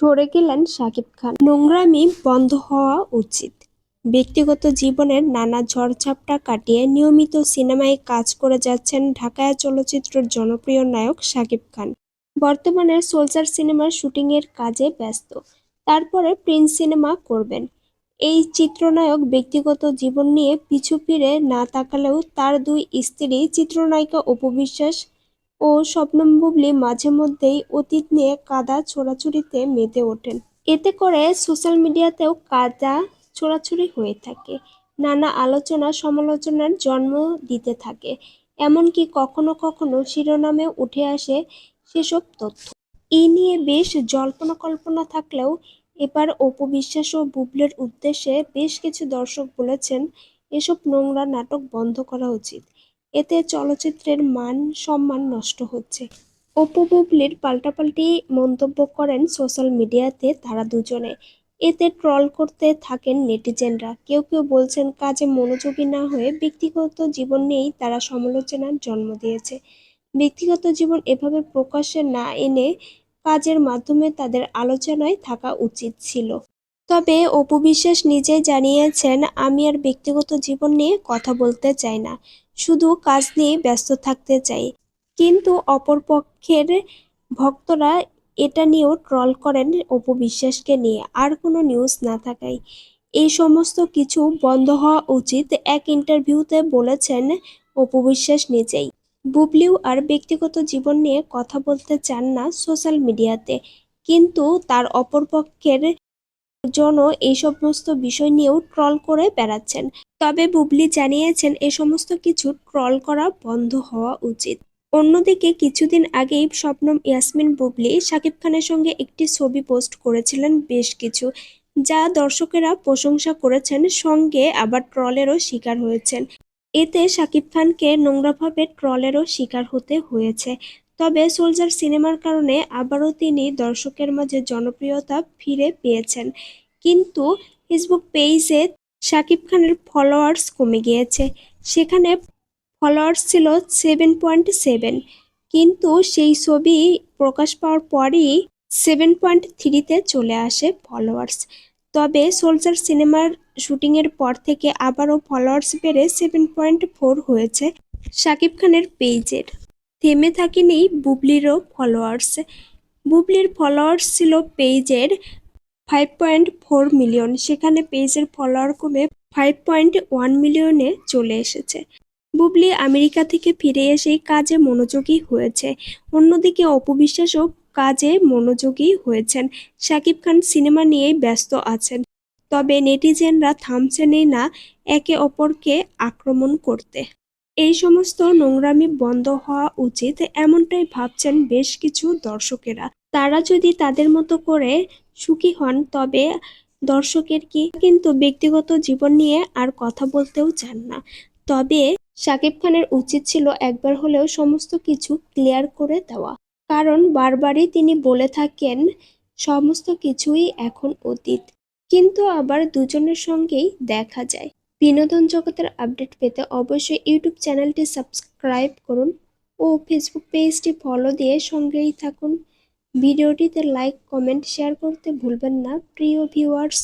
সরে গেলেন শাকিব খান। নোংরামি বন্ধ হওয়া উচিত। ব্যক্তিগত জীবনের নানা ঝড়ঝাপটা কাটিয়ে নিয়মিত সিনেমায় কাজ করে যাচ্ছেন ঢাকায় চলচ্চিত্রের জনপ্রিয় নায়ক শাকিব খান। বর্তমানে সোলজার সিনেমার শুটিংয়ের কাজে ব্যস্ত। তারপরে প্রিন্স সিনেমা করবেন। এই চিত্রনায়ক ব্যক্তিগত জীবন নিয়ে পিছু ফিরে না তাকালেও তার দুই স্ত্রী চিত্রনায়িকা অপু বিশ্বাস ও শবনম বুবলি মাঝে মধ্যেই অতীত নিয়ে কাদা ছোড়াছুড়িতে মেতে ওঠেন। এতে করে সোশ্যাল মিডিয়াতেও কাদা ছোড়াছুড়ি হয়ে থাকে। নানা আলোচনা সমালোচনার জন্ম দিতে থাকে। এমনকি কখনো কখনো শিরোনামে উঠে আসে সেসব তথ্য। এই নিয়ে বেশ জল্পনা কল্পনা থাকলেও এবার অপু বিশ্বাস ও বুবলের উদ্দেশ্যে বেশ কিছু দর্শক বলেছেন, এসব নোংরা নাটক বন্ধ করা উচিত। এতে চলচ্চিত্রের মান, সম্মান নষ্ট হচ্ছে। অপু বুবলির পাল্টাপাল্টি মন্তব্য করেন সোশ্যাল মিডিয়াতে তারা দুজনে। এতে ট্রল করতে থাকেন নেটিজেনরা। কেউ কেউ বলছেন, কাজে মনোযোগী না হয়ে ব্যক্তিগত জীবন নিয়েই তারা সমালোচনার জন্ম দিয়েছে। ব্যক্তিগত জীবন এভাবে প্রকাশ্যে না এনে কাজের মাধ্যমে তাদের আলোচনায় থাকা উচিত ছিল। তবে অপু বিশ্বাস নিজেই জানিয়েছেন, আমি আর ব্যক্তিগত জীবন নিয়ে কথা বলতে চাই না। শুধু কাজ নিয়ে ব্যস্ত থাকতে চাই। কিন্তু অপরপক্ষের ভক্তরা এটা নিয়েও ট্রল করেন অপু বিশ্বাসকে নিয়ে, আর কোনো নিউজ না থাকায়। এই সমস্ত কিছু বন্ধ হওয়া উচিত, এক ইন্টারভিউতে বলেছেন অপু বিশ্বাস নিজেই। বুবলিও আর ব্যক্তিগত জীবন নিয়ে কথা বলতে চান না সোশ্যাল মিডিয়াতে, কিন্তু তার অপরপক্ষের জন এই সমস্ত বিষয় নিয়েও ট্রল করে বেড়াচ্ছেন। তবে বুবলি জানিয়েছেন, এ সমস্ত কিছু ট্রল করা বন্ধ হওয়া উচিত। অন্যদিকে কিছুদিন আগেই স্বপ্নম ইয়াসমিন বুবলি শাকিব খানের সঙ্গে একটি ছবি পোস্ট করেছিলেন বেশ কিছু, যা দর্শকেরা প্রশংসা করেছেন, সঙ্গে আবার ট্রলেরও শিকার হয়েছেন। এতে শাকিব খানকে নোংরাভাবে ট্রলেরও শিকার হতে হয়েছে। তবে সোলজার সিনেমার কারণে আবারও তিনি দর্শকের মাঝে জনপ্রিয়তা ফিরে পেয়েছেন। কিন্তু ফেসবুক পেজে শাকিব খানের ফলোয়ার্স কমে গিয়েছে। সেখানে ফলোয়ার্স ছিল সেভেন পয়েন্ট সেভেন। কিন্তু সেই ছবি প্রকাশ পাওয়ার পরই সেভেন পয়েন্ট থ্রিতে চলে আসে ফলোয়ার্স। তবে সোলজার সিনেমার শুটিংয়ের পর থেকে আবারও ফলোয়ার্স বেড়ে সেভেন পয়েন্ট ফোর হয়েছে শাকিব খানের পেজের থেমে থাকেনি বুবলিরও ফলোয়ার্স বুবলির ফলোয়ার্স ছিল পেজের ফাইভ পয়েন্ট ফোর মিলিয়ন সেখানে পেজের ফলোয়ার কমে ফাইভ পয়েন্ট ওয়ান মিলিয়নে চলে এসেছে। বুবলি আমেরিকা থেকে ফিরে এসেই কাজে মনোযোগী হয়েছে। অন্যদিকে অপবিশ্বাসও কাজে মনোযোগী হয়েছেন। শাকিব খান সিনেমা নিয়েই ব্যস্ত আছেন। তবে নেটিজেনরা থামছেনই না একে অপরকে আক্রমণ করতে। এই সমস্ত নোংরামি বন্ধ হওয়া উচিত এমনটাই ভাবছেন বেশ কিছু দর্শকেরা। তারা যদি তাদের মতো করে সুখী হন, তবে দর্শকের কি কিন্তু ব্যক্তিগত জীবন নিয়ে আর কথা বলতেও চান না। তবে শাকিব খানের উচিত ছিল একবার হলেও সমস্ত কিছু ক্লিয়ার করে দেওয়া। কারণ বারবারই তিনি বলে থাকেন, সমস্ত কিছুই এখন অতীত। কিন্তু আবার দুজনের সঙ্গেই দেখা যায়। বিনোদন জগতের আপডেট পেতে অবশ্যই ইউটিউব চ্যানেলটি সাবস্ক্রাইব করুন ও ফেসবুক পেজটি ফলো দিয়ে সঙ্গেই থাকুন। ভিডিওটিতে লাইক, কমেন্ট, শেয়ার করতে ভুলবেন না। প্রিয় ভিউয়ার্স